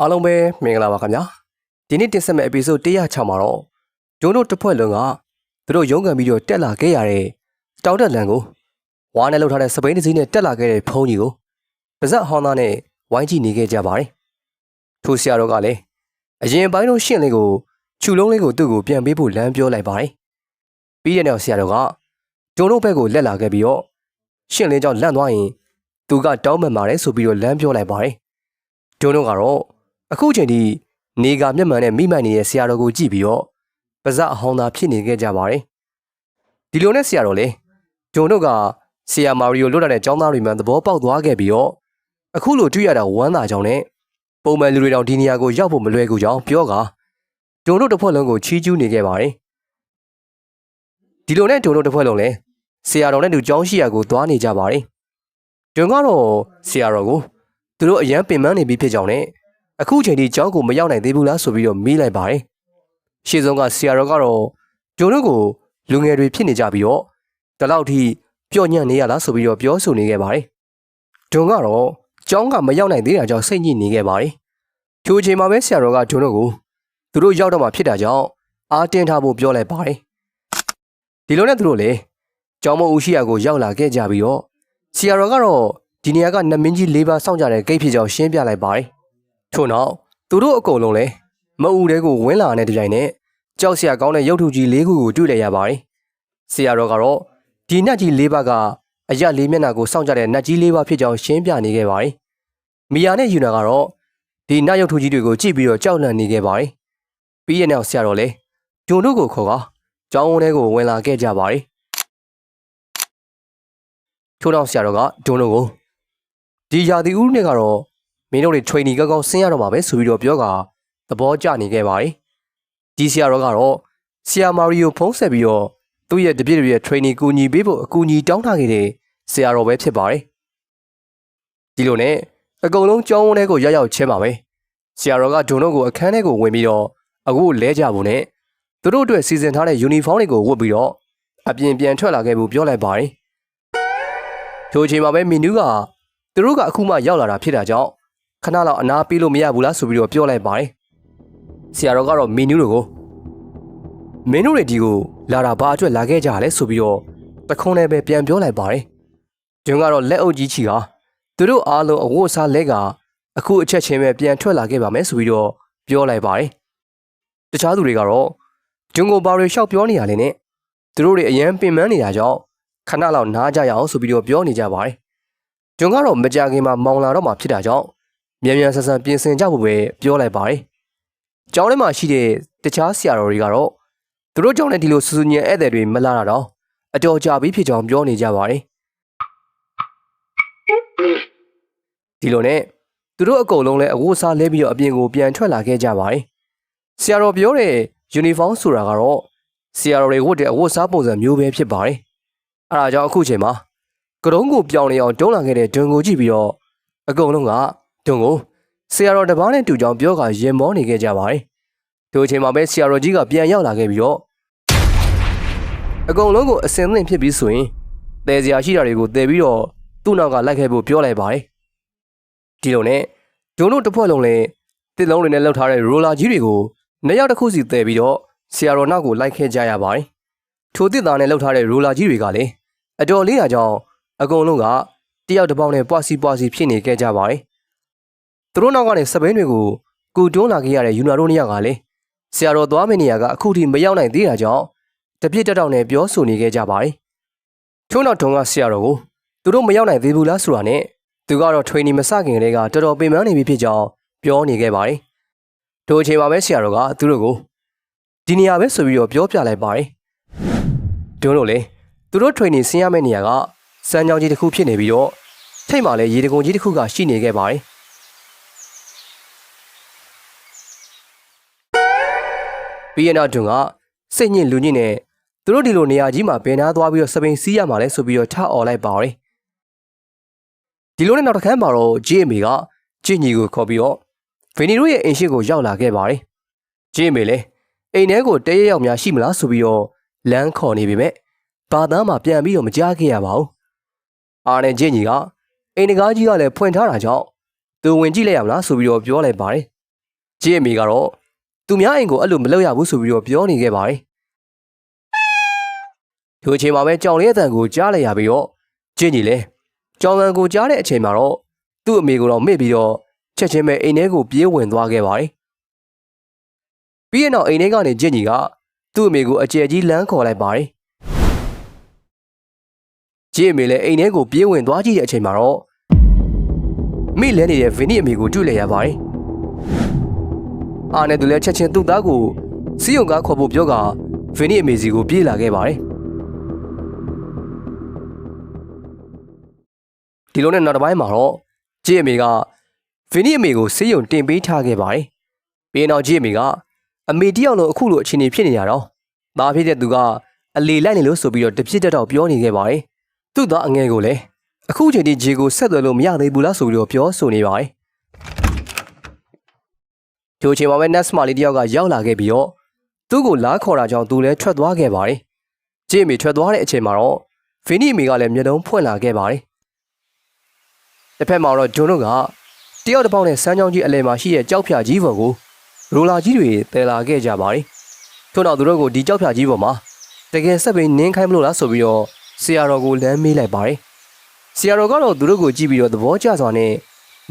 အားလုံးပဲမင်္ဂလာပါခင်ဗျာဒီနေ့တင်ဆက်မယ့် episode 106မှာတော့ဂျုံတို့တစ်ဖွဲ့လုံးကသူတို့ရုန်းကန်ပြီးတော့တက်လာခဲ့ရတဲ့တောက်တက်လန်ကိုဝါနဲ့လှုပ်ထားတဲ့စပိန်တစ်စီးနဲ့တက်လာခဲ့တဲ့ဖုန်းကြီးကိုပါဇက်ဟောင်းသားနဲ့ဝိုင်းကြည့်နေခဲ့ကြပါတယ်ထိုဆရာတော်ကလည်းအရင်ပိုင်းတော့ရှင့်လေးကိုခြူလုံးလေးကိုသူ့ကိုပြန်ပေးဖို့လမ်းပြောလိုက်ပါတယ်ပြီးတဲ့နောက်ဆရာတော်ကဂျုံတို့ဘက်ကိုလက်လာခဲ့ပြီးတော့ရှင့်လေးကြောင့်လန့်သွားရင်သူကတောင်းပန်ပါတယ်ဆိုပြီးတော့လမ်းပြောလိုက်ပါတယ်ဂျုံတို့ကတော့ အခုချိန်ထိနေကမျက်မှန်နဲ့မိမိုက်နေတဲ့ဆရာတော်ကိုကြည့်ပြီးတော့ပါဇက်အဟောင်းသားဖြစ်နေခဲ့ကြပါတယ်။ဒီလိုနဲ့ဆရာတော်လေဂျုံတို့ကဆရာမာရီယိုလွတ်လာတဲ့ចောင်းသားတွေမှန်သဘောပေါက်သွားခဲ့ပြီးတော့အခုလိုတွေ့ရတာဝမ်းသာကြောင်းနဲ့ပုံမှန်လူတွေတောင်ဒီနေရာကိုရောက်ဖို့မလွယ်ကူကြောင်းပြောကာဂျုံတို့တစ်ဖွဲ့လုံးကိုချီးကျူးနေခဲ့ပါတယ်။ဒီလိုနဲ့ဂျုံတို့တစ်ဖွဲ့လုံးလည်းဆရာတော်နဲ့တူចောင်းရှိရာကိုသွားနေကြပါတယ်။ဂျုံကတော့ဆရာတော်ကိုသူတို့အရန်ပင်ပန်းနေပြီဖြစ်ကြောင်းနဲ့ အခုချိန်ထိကျောင်းကိုမရောက်နိုင်သေးဘူးလားဆိုပြီးတော့မေးလိုက်ပါတယ်။ရှေ့ဆုံးကဆရာတော်ကတော့ဂျုံတို့ကိုလူငယ်တွေဖြစ်နေကြပြီးတော့ဒီလောက်ထိပျော့ညံ့နေရလားဆိုပြီးတော့ပြောဆိုနေခဲ့ပါတယ်။ဂျုံကတော့ကျောင်းကမရောက်နိုင်သေးတာကြောင့်စိတ်ညစ်နေခဲ့ပါတယ်။ထိုအချိန်မှာပဲဆရာတော်ကဂျုံတို့ကိုသူတို့ရောက်တော့မှဖြစ်တာကြောင့်အားတင်းထားဖို့ပြောလိုက်ပါတယ်။ဒီလိုနဲ့သူတို့လည်းကျောင်းမဦးရှိရာကိုရောက်လာခဲ့ကြပြီးတော့ဆရာတော်ကတော့ဒီနေရာကနမင်းကြီး၄ပါးစောင့်ကြတဲ့ဂိတ်ဖြစ်ကြောင်းရှင်းပြလိုက်ပါတယ်။ ထို့နောက်သူတို့အကုန်လုံးလည်းမအူတဲကိုဝင်းလာတဲ့တိုင်နဲ့ကြောက်စရာကောင်းတဲ့ရုပ်ထုကြီးလေးခုကိုတွေ့လိုက်ရပါတယ်။ဆရာတော်ကတော့ဒီနတ်ကြီးလေးပါးကအရလေးမျက်နှာကိုစောင့်ကြတဲ့နတ်ကြီးလေးပါးဖြစ်ကြောင်းရှင်းပြနေခဲ့ပါတယ်။မီယာနဲ့ယူနာကတော့ဒီနတ်ရုပ်ထုကြီးတွေကိုကြည့်ပြီးတော့ကြောက်လန့်နေခဲ့ပါတယ်။ပြီးရနောက်ဆရာတော်လည်းဂျုံတို့ကိုခေါ်ကကျောင်းဝန်းထဲကိုဝင်လာခဲ့ကြပါတယ်။ထို့နောက်ဆရာတော်ကဂျုံတို့ကိုဒီရာသီဥတုနဲ့ကတော့ မင်းတို့တွေ training ကောက်ကောက်ဆင်းရတော့မှာပဲဆိုပြီးတော့ပြောကသဘောကျနေခဲ့ပါတယ်။ဒီဆရာတော်ကတော့ဆရာမာရီယိုဖုံးဆက်ပြီးတော့သူ့ရဲ့တပည့်တွေရဲ့ training ကူညီပေးဖို့အကူအညီတောင်းထားခဲ့တဲ့ဆရာတော်ပဲဖြစ်ပါတယ်။ဒီလိုနဲ့အကုန်လုံးကြောင်းဝန်းထဲကိုရောက်ရောက်ချင်းပါပဲ။ဆရာတော်ကဂျုံတို့ကိုအခန်းထဲကိုဝင်ပြီးတော့အခုလဲကြဖို့နဲ့သူတို့အတွက်စီစဉ်ထားတဲ့ uniform တွေကိုဝတ်ပြီးတော့အပြင်ပြန်ထွက်လာခဲ့ဖို့ပြောလိုက်ပါတယ်။ထိုအချိန်မှာပဲမီနူးကသူတို့ကအခုမှရောက်လာတာဖြစ်တာကြောင့် ခဏလောက်အနာပေးလို့မရဘူးလားဆိုပြီးတော့ပြောလိုက်ပါတယ်။ဆရာတော်ကတော့မင်းနူးတို့ကိုမင်းတို့တွေဒီကိုလာတာဘာအတွက်လာခဲ့ကြရလဲဆိုပြီးတော့တခွန်းနဲ့ပဲပြန်ပြောလိုက်ပါတယ်။ဂျွန်းကတော့လက်အုပ်ကြီးချီဟာသူတို့အားလုံးအဝတ်အစားလက်ကအခုအချက်ချင်းပဲပြန်ထွက်လာခဲ့ပါမယ်ဆိုပြီးတော့ပြောလိုက်ပါတယ်။တခြားသူတွေကတော့ဂျွန်းကိုဘာတွေလျှောက်ပြောနေရလဲနဲ့သူတို့တွေအရန်ပင်ပန်းနေတာကြောင့်ခဏလောက်နားကြရအောင်ဆိုပြီးတော့ပြောနေကြပါတယ်။ဂျွန်းကတော့မကြခင်မှာမောင်လာတော့မှဖြစ်တာကြောင့် မြန်မြန်ဆန်ဆန်ပြင်ဆင်ကြဖို့ပဲပြောလိုက်ပါတယ်။ကျောင်းထဲမှာရှိတဲ့တခြားဆရာတော်တွေကတော့သူတို့ကျောင်းနဲ့ဒီလိုစူးစူးညံဧည့်သည်တွေမလာတာတော့အတော်ကြာပြီဖြစ်ကြောင်းပြောနေကြပါတယ်။ဒီလိုနဲ့သူတို့အကုန်လုံးလည်းအဝတ်အစားလဲပြီးတော့အပြင်ကိုပြန်ထွက်လာခဲ့ကြပါတယ်။ဆရာတော်ပြောတဲ့ယူနီဖောင်းဆိုတာကတော့ဆရာတော်တွေဝတ်တဲ့အဝတ်အစားပုံစံမျိုးပဲဖြစ်ပါတယ်။အဲဒါကြောင့်အခုချိန်မှာကတုံးကိုပြောင်းနေအောင်တွန်းလာခဲ့တဲ့ဒွန်ကိုကြည့်ပြီးတော့အကုန်လုံးက ဒုံကိုဆရာတော်တစ်ပါးနဲ့တူကြောင်ပြောကရင်မောနေခဲ့ကြပါတယ်။ဒီအချိန်မှာပဲဆရာတော်ကြီးကပြန်ရောက်လာခဲ့ပြီးတော့အကုန်လုံးကိုအစင်သင့်ဖြစ်ပြီးဆိုရင်တဲစရာရှိတာတွေကိုတဲပြီးတော့သူ့နောက်ကလိုက်ခဲ့ဖို့ပြောလိုက်ပါတယ်။ဒီလိုနဲ့ဒုံတို့တစ်ဖွဲ့လုံးလည်းတစ်လုံးတွေနဲ့လှုပ်ထားတဲ့ရိုလာကြီးတွေကိုနှစ်ယောက်တစ်ခုစီတဲပြီးတော့ဆရာတော်နောက်ကိုလိုက်ခဲ့ကြရပါတယ်။ထိုတစ်သားနဲ့လှုပ်ထားတဲ့ရိုလာကြီးတွေကလည်းအတော်လေးရာကြောင့်အကုန်လုံးကတယောက်တစ်ပေါက်နဲ့ပွားစီပွားစီဖြစ်နေခဲ့ကြပါတယ်။ သူတို့နောက်ကနေစပိန်တွေကိုကူတွန်းလာခဲ့ရတဲ့ယူနာတို့နှစ်ယောက်ကလည်းဆရာတော်သွားမယ့်နေရာကအခုထိမရောက်နိုင်သေးတာကြောင့်တပြစ်တက်တောက်နဲ့ပြောဆိုနေခဲ့ကြပါတယ်။ထို့နောက်တုန်းကဆရာတော်ကိုသူတို့မရောက်နိုင်သေးဘူးလားဆိုတာနဲ့သူကတော့ training မစခင်ကတည်းကတော်တော်ပင်ပန်းနေပြီဖြစ်ကြောင်းပြောနေခဲ့ပါတယ်။ထိုအချိန်မှာပဲဆရာတော်ကသူတို့ကိုဒီနေရာပဲဆိုပြီးတော့ပြောပြလိုက်ပါတယ်။ဒုံတို့လေသူတို့ training ဆင်းရမယ့်နေရာကစမ်းကြောင်းကြီးတစ်ခုဖြစ်နေပြီးတော့ထိတ်မှလည်းရေတကုံကြီးတစ်ခုကရှိနေခဲ့ပါတယ်။ ပြီးရင်တော့တွန်ကစိတ်ညစ်လူညစ်နဲ့သူတို့ဒီလိုနေရာကြီးမှာဘယ်နာသွားပြီးတော့စပိန်စီးရမှာလဲဆိုပြီးတော့ထအော်လိုက်ပါတယ်ဒီလိုနဲ့နောက်တစ်ခါမှာတော့ဂျေအမေကဂျင်ညီကိုခေါ်ပြီးတော့ဗီနီတို့ရဲ့အိမ်ရှိကိုရောက်လာခဲ့ပါတယ်ဂျေအမေလည်းအိမ်ထဲကိုတဲရရောက်များရှိမလားဆိုပြီးတော့လမ်းခေါ်နေပေမဲ့ဘာသားမှပြန်ပြီးတော့မကြားခဲ့ရပါဘူးအာနဲ့ဂျင်ညီကအိမ်တကားကြီးကလည်းဖွင့်ထားတာကြောင့်သူဝင်ကြည့်လိုက်ရမလားဆိုပြီးတော့ပြောလိုက်ပါတယ်ကြည့်အမေကတော့ သူများအိမ်ကိုအဲ့လိုမလုပ်ရဘူးဆိုပြီးတော့ပြောနေခဲ့ပါတယ်ဒီအချိန်မှာပဲကြောင်လေးအတန်ကိုကြားလိုက်ရပြီးတော့ကြည့်ကြီးလဲကြောင်ကန်ကိုကြားတဲ့အချိန်မှာတော့သူ့အမေကိုတော့မေ့ပြီးတော့ချက်ချင်းပဲအိမ်ထဲကိုပြေးဝင်သွားခဲ့ပါတယ်ပြီးရင်တော့အိမ်ထဲကနေကြည့်ကြီးကသူ့အမေကိုအကျယ်ကြီးလမ်းခေါ်လိုက်ပါတယ်ကြည့်အမေလည်းအိမ်ထဲကိုပြေးဝင်သွားကြည့်တဲ့အချိန်မှာတော့မိလဲနေတဲ့ဗင်နီအမေကိုတွေ့လိုက်ရပါတယ် အားနဲ့သူလည်းချက်ချင်းသူ့သားကိုစီးရုံကားခေါ်ဖို့ပြောကဗင်နီအမေစီကိုပြေးလာခဲ့ပါတယ်ဒီလိုနဲ့နောက်တစ်ပိုင်းမှာတော့ကြည့်အမေကဗင်နီအမေကိုစီးရုံတင်ပေးထားခဲ့ပါတယ်ပြီးနောက်ကြည့်အမေကအမေတယောက်လုံးအခုလိုအခြေအနေဖြစ်နေရတော့သားဖြစ်တဲ့သူကအလေလိုက်နေလို့ဆိုပြီးတော့တပြစ်တက်တော့ပြောနေခဲ့ပါတယ်သူ့သားအငယ်ကိုလည်းအခုချိန်ထိဂျေကိုဆက်သွယ်လို့မရသေးဘူးလားဆိုပြီးတော့ပြောဆိုနေပါတယ် ဒီအချိန်မှာပဲ Nest မလေးတယောက်ကရောက်လာခဲ့ပြီးတော့သူ့ကိုလားခေါ်တာကြောင့်သူလည်းထွက်သွားခဲ့ပါတယ်ဂျေအမေထွက်သွားတဲ့အချိန်မှာတော့ဗင်နီအမေကလည်းမျက်လုံးဖွင့်လာခဲ့ပါတယ်တစ်ဖက်မှာတော့ဂျွန်တို့ကတယောက်တစ်ပေါက်နဲ့စမ်းချောင်းကြီးအလယ်မှာရှိတဲ့ကြောက်ဖြာကြီးပေါ်ကိုရိုလာကြီးတွေတည်လာခဲ့ကြပါတယ်ထို့နောက်သူတို့ကိုဒီကြောက်ဖြာကြီးပေါ်မှာတကယ်ဆက်ပြီးနင်းခိုင်းမလို့လားဆိုပြီးတော့ဆရာတော်ကိုလမ်းမေးလိုက်ပါတယ်ဆရာတော်ကတော့သူတို့ကိုကြည့်ပြီးတော့သဘောကျစွာနဲ့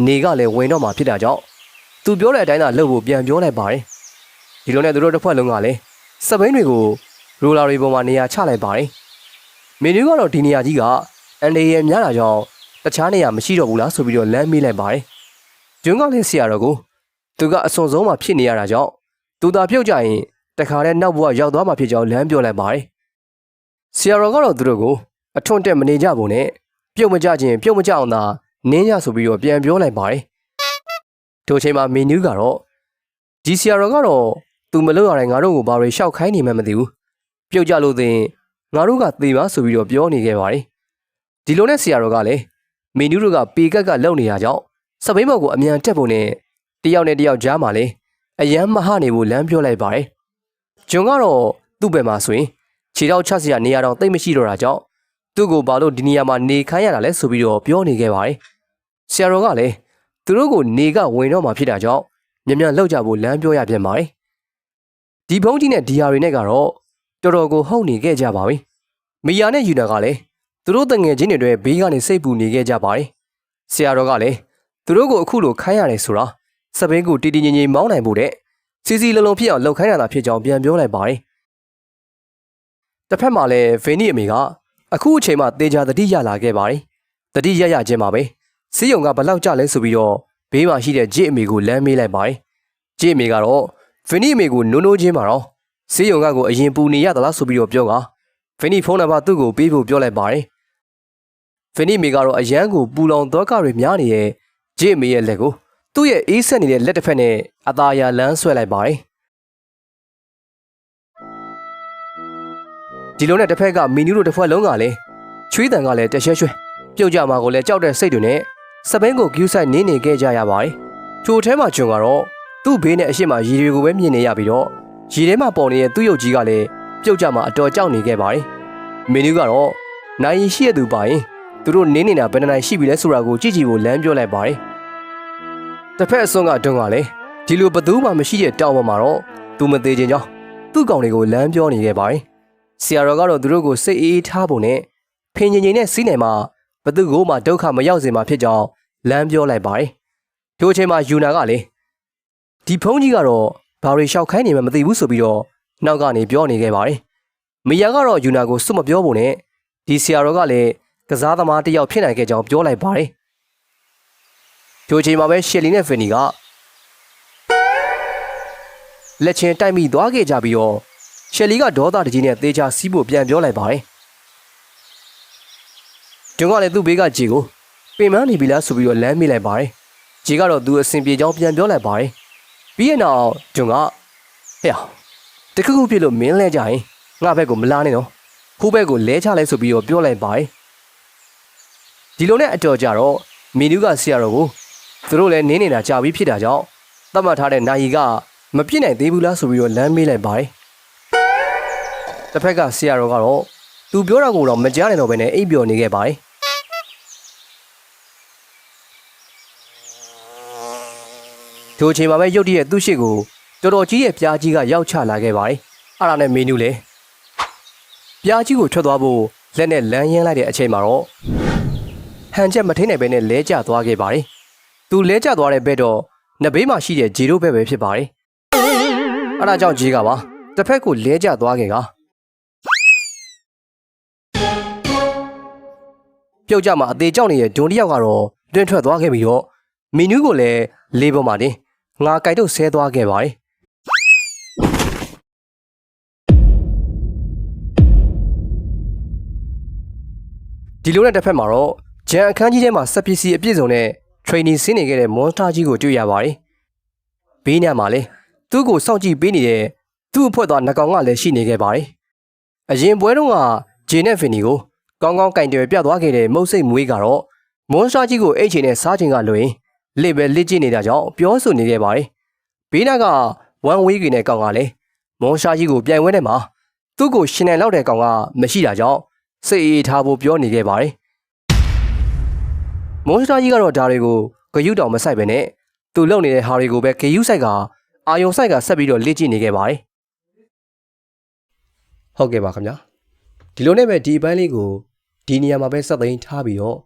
နေကလည်းဝင်တော့မှဖြစ်တာကြောင့် သူပြောတဲ့အတိုင်းသာလုပ်ဖို့ပြန်ပြောလိုက်ပါတယ်ဒီလိုနဲ့သူတို့တစ်ဖွဲ့လုံးကလည်းစပိန်တွေကိုရိုလာတွေပေါ်မှာနေရာချလိုက်ပါတယ်မင်းတို့ကတော့ဒီနေရာကြီးကအန်ဒီရဲ့များတာကြောင့်တခြားနေရာမရှိတော့ဘူးလားဆိုပြီးတော့လမ်းမေးလိုက်ပါတယ်ဂျွန်းကလည်းဆရာတော်ကိုသူကအစွန်ဆုံးမှဖြစ်နေရတာကြောင့်သူသာပြုတ်ကြရင်တခါတည်းနောက်ဘဝရောက်သွားမှာဖြစ်ကြောင်းလမ်းပြောလိုက်ပါတယ်ဆရာတော်ကတော့သူတို့ကိုအထွန်းတက်မနေကြဘူးနဲ့ပြုတ်မကြခြင်းပြုတ်မကြအောင်သာနင်းရဆိုပြီးတော့ပြန်ပြောလိုက်ပါတယ် ထိုချိန်မှာမင်းနူးကတော့ဒီဆရာတော်ကတော့သူမလုပ်ရတဲ့ငါတို့ကိုဘာတွေရှောက်ခိုင်းနေမှမသိဘူးပြုတ်ကြလို့သိရင်ငါတို့ကသေပါဆိုပြီးတော့ပြောနေခဲ့ပါတယ်ဒီလိုနဲ့ဆရာတော်ကလည်းမင်းနူးတို့ကပေကက်ကလုံနေရကြောင်းစပိန်ဘော်ကိုအမြန်တက်ဖို့နဲ့တယောက်နဲ့တယောက်ကြားမှာလေအယမ်းမဟနေဖို့လမ်းပြောလိုက်ပါတယ်ဂျွန်ကတော့သူ့ဘက်မှာဆိုရင်ခြေထောက်ချစရာနေရာတော့တိတ်မရှိတော့တာကြောင့်သူ့ကိုဘာလို့ဒီနေရာမှာနေခိုင်းရတာလဲဆိုပြီးတော့ပြောနေခဲ့ပါတယ်ဆရာတော်ကလည်း သူတို့ကိုနေကဝင်တော့မှဖြစ်တာကြောင့်မြန်မြန်လောက်ကြဖို့လမ်းပြောရပြန်ပါတယ်ဒီဘုံကြီးနဲ့ဒီယာတွေနဲ့ကတော့တော်တော်ကိုဟုတ်နေခဲ့ကြပါပြီမီယာနဲ့ယူနာကလည်းသူတို့တငယ်ချင်းတွေအတွက်ဘေးကနေစိတ်ပူနေခဲ့ကြပါတယ်ဆရာတော်ကလည်းသူတို့ကိုအခုလိုခိုင်းရတယ်ဆိုတာစပိန်ကိုတီတီငင်ငင်မောင်းနိုင်ဖို့တဲ့စီစီလုံးလုံးဖြစ်အောင်လှုပ်ခိုင်းရတာဖြစ်ကြောင်းပြန်ပြောလိုက်ပါတယ်တစ်ဖက်မှာလည်းဗေနီအမေကအခုအချိန်မှတေချာတတိရလာခဲ့ပါတယ်တတိရရချင်းမှာပဲ စီးယုံကဘလောက်ကြလဲဆိုပြီးတော့ဘေးမှာရှိတဲ့ဂျစ်အမေကိုလမ်းမေးလိုက်ပါတယ်ဂျစ်အမေကတော့ဗေနီအမေကိုနိုးနိုးချင်းမှာတော့စီးယုံကကိုအရင်ပူနေရသလားဆိုပြီးတော့ပြောကဗေနီဖုန်းနံပါတ်သူ့ကိုပေးဖို့ပြောလိုက်ပါတယ်ဗေနီမေကတော့အရန်ကိုပူလောင်တော့ကတွေများနေတဲ့ဂျစ်အမေရဲ့လက်ကိုသူ့ရဲ့အေးဆက်နေတဲ့လက်တစ်ဖက်နဲ့အသာယာလန်းဆွဲလိုက်ပါတယ်ဒီလိုနဲ့တစ်ဖက်ကမီနူးတို့တစ်ဖွဲ့လုံးကလည်းချွေးတန်ကလည်းတရှဲရွှဲပြုတ်ကြမှာကိုလည်းကြောက်တဲ့စိတ်တွေနဲ့ စပိန်ကိုကျူးဆိုင်နင်းနေခဲ့ကြရပါတယ်ချိုထဲမှာကျွန်ကတော့သူ့ဘေးနဲ့အရှိမရေတွေကိုပဲမြင်နေရပြီးတော့ရေထဲမှာပေါ်နေတဲ့သူ့ရုပ်ကြီးကလည်းပြုတ်ကြမှာအတော်ကြောက်နေခဲ့ပါတယ်မီနူးကတော့နိုင်ရှိရသူပါရင်သူတို့နင်းနေတာဘယ်နှနိုင်ရှိပြီလဲဆိုတာကိုကြည့်ကြည့်ဖို့လမ်းပြောလိုက်ပါတယ်တစ်ဖက်အစွန်းကတွန်းကလည်းဒီလိုဘသူမှမရှိတဲ့တောင်ပေါ်မှာတော့သူမသေးခြင်းကြောင့်သူ့ကောင်တွေကိုလမ်းပြောနေခဲ့ပါတယ်ဆရာတော်ကတော့သူတို့ကိုစိတ်အေးထားဖို့နဲ့ဖင်ញင်ញင်နဲ့စီးနေမှာ ဘသူကိုမှဒုက္ခမရောက်စေမှာဖြစ်ကြောင်းလမ်းပြောလိုက်ပါတယ်ထိုအချိန်မှာယူနာကလည်းဒီဖုန်းကြီးကတော့ဘာတွေလျှောက်ခိုင်းနေမှမသိဘူးဆိုပြီးတော့နောက်ကနေပြောနေခဲ့ပါတယ်မီယာကတော့ယူနာကိုစွတ်မပြောဖို့နဲ့ဒီဆရာတော်ကလည်းကစားသမားတစ်ယောက်ဖြစ်နိုင်ခဲ့ကြောင်းပြောလိုက်ပါတယ်ထိုအချိန်မှာပဲရှယ်လီနဲ့ဖင်နီကလက်ချင်းတိုက်မိသွားခဲ့ကြပြီးတော့ရှယ်လီကဒေါသတကြီးနဲ့သေချာစီးဖို့ပြန်ပြောလိုက်ပါတယ်။ ဂျွန်ကလည်းသူ့ဘေးကဂျီကိုပင်မနေပြီလားဆိုပြီးတော့လမ်းမိလိုက်ပါတယ်။ဂျီကတော့သူအဆင်ပြေကြောင်းပြန်ပြောလိုက်ပါတယ်။ပြီးရင်တော့ဂျွန်ကဟဲ့တခုခုပြစ်လို့မင်းလဲကြရင်ငါဘက်ကိုမလာနဲ့နော်။ခိုးဘက်ကိုလဲချလိုက်ဆိုပြီးတော့ပြောလိုက်ပါတယ်။ဒီလိုနဲ့အတော်ကြတော့မီနူးကဆရာတော်ကိုသူတို့လည်းနင်းနေတာကြာပြီးဖြစ်တာကြောင့်သတ်မှတ်ထားတဲ့နိုင်ကမပြစ်နိုင်သေးဘူးလားဆိုပြီးတော့လမ်းမေးလိုက်ပါတယ်။တစ်ဖက်ကဆရာတော်ကတော့ သူပြောတာကိုတော့မကြားနိုင်တော့ဘဲနဲ့အိပ်ပျော်နေခဲ့ပါတယ်ထိုအချိန်မှာပဲရုတ်တရက်သူ့ရှိကိုတော်တော်ကြီးရဲ့ပြားကြီးကရောက်ချလာခဲ့ပါတယ်အဲ့ဒါနဲ့မင်းနူးလေပြားကြီးကိုထွက်သွားဖို့လက်နဲ့လမ်းရင်းလိုက်တဲ့အချိန်မှာတော့ဟန်ချက်မထိန်နိုင်ပဲနဲ့လဲကျသွားခဲ့ပါတယ်သူလဲကျသွားတဲ့ဘက်တော့နဘေးမှာရှိတဲ့ဂျီရိုဘက်ပဲဖြစ်ပါတယ်အဲ့ဒါကြောင့်ဂျီကပါတစ်ဖက်ကိုလဲကျသွားခဲ့က ပြုတ်ကြမှာအသေးကြောက်နေတဲ့ဒွန်တယောက်ကတော့တွင်ထွက်သွားခဲ့ပြီးတော့မီနူးကိုလည်းလေးပေါ်မှာတင်ငါကြိုက်တော့ဆဲသွားခဲ့ပါတယ်ဒီလိုနဲ့တစ်ဖက်မှာတော့ဂျန်အခန်းကြီးထဲမှာစက်ပစ္စည်းအပြည့်စုံနဲ့ training ဆင်းနေခဲ့တဲ့ monster ကြီးကိုတွေ့ရပါတယ်။ဘေးညမှာလည်းသူ့ကိုစောင့်ကြည့်ပေးနေတဲ့သူ့အဖွဲ့သားနှကောင်ကလည်းရှိနေခဲ့ပါတယ်။အရင်ပွဲတုန်းကဂျေနဲ့ဖင်နီကို ကောင်းကောင်းကင်တယ်ပြသွားခဲ့တဲ့မုတ်စိတ်မွေးကတော့ monster ကြီးကိုအိတ်ချင်နဲ့စားချင်ကလွင်လစ်ပဲလစ်ကျနေတာကြောင့်ပြောဆိုနေခဲ့ပါတယ်။ဘေးနာက one way ကနဲ့ကောင်ကလည်း monster ကြီးကိုပြိုင်ပွဲထဲမှာသူ့ကိုရှင်နယ်လောက်တဲ့ကောင်ကမရှိတာကြောင့်စိတ်အေးထားဖို့ပြောနေခဲ့ပါတယ်။မွန်စတာကြီးကတော့ဒါတွေကိုဂယုတောင်မဆိုင်ပဲနဲ့သူလုံနေတဲ့ဟာတွေကိုပဲဂယုဆိုင်ကအာယုံဆိုင်ကဆက်ပြီးတော့လေ့ကျင့်နေခဲ့ပါတယ်ဟုတ်ကဲ့ပါခင်ဗျာဒီလိုနဲ့ပဲဒီအပိုင်းလေးကို ဒီနေရာမှာပဲစက်သိမ်းထားပြီးတော့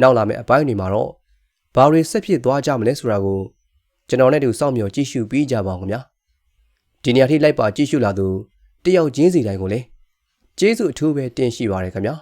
နောက်လာမယ့်အပိုင်းတွေမှာတော့ဘာတွေဆက်ဖြစ်သွားကြမလဲဆိုတာကိုကျွန်တော်နဲ့တူစောင့်မျှော်ကြည့်ရှုပြီးကြပါအောင်ခင်ဗျာဒီနေရာထိလိုက်ပါကြည့်ရှုလာသူတယောက်ချင်းစီတိုင်းကိုလည်းကျေးဇူးအထူးပဲတင်ရှိပါတယ်ခင်ဗျာ